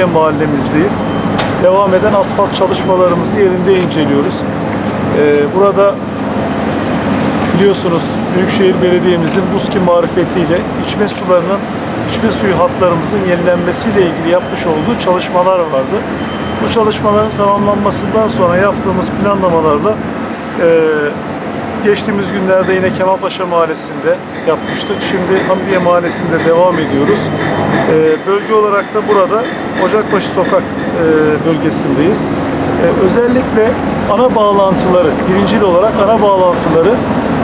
mahallemizdeyiz. Devam eden asfalt çalışmalarımızı yerinde inceliyoruz. Ee, burada biliyorsunuz Büyükşehir Belediye'mizin BUSKİ marifetiyle içme sularının, içme suyu hatlarımızın yenilenmesiyle ilgili yapmış olduğu çalışmalar vardı. Bu çalışmaların tamamlanmasından sonra yaptığımız planlamalarla e, geçtiğimiz günlerde yine Kemalpaşa Mahallesi'nde yapmıştık. Şimdi Hamidiye Mahallesi'nde devam ediyoruz. E, bölge olarak da burada Ocakbaşı Sokak e, bölgesindeyiz. E, özellikle ana bağlantıları, birincil olarak ana bağlantıları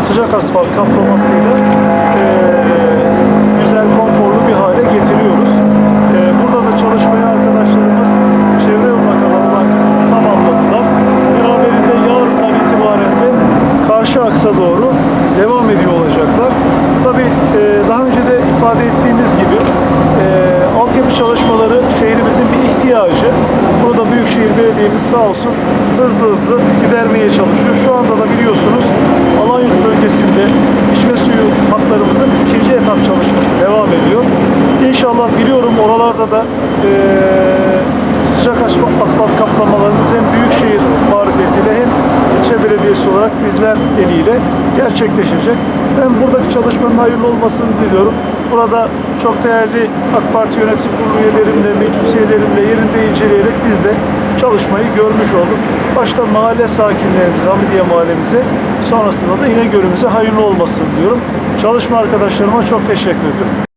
sıcak asfalt kaplamasıyla e, karşı aksa doğru devam ediyor olacaklar. Tabi daha önce de ifade ettiğimiz gibi e, altyapı çalışmaları şehrimizin bir ihtiyacı. Burada Büyükşehir Belediye'miz sağ olsun hızlı hızlı gidermeye çalışıyor. Şu anda da biliyorsunuz Alanyurt bölgesinde içme suyu hatlarımızın ikinci etap çalışması devam ediyor. İnşallah biliyorum oralarda da e, sıcak asfalt, asfalt kaplamalarımız hem Büyükşehir marifetiyle hem ilçe belediyesi olarak bizler eliyle gerçekleşecek. Ben buradaki çalışmanın hayırlı olmasını diliyorum. Burada çok değerli AK Parti yönetim kurulu üyelerimle, meclis üyelerimle yerinde inceleyerek biz de çalışmayı görmüş olduk. Başta mahalle sakinlerimize, Hamidiye mahallemize, sonrasında da İnegöl'ümüze hayırlı olmasını diyorum. Çalışma arkadaşlarıma çok teşekkür ediyorum.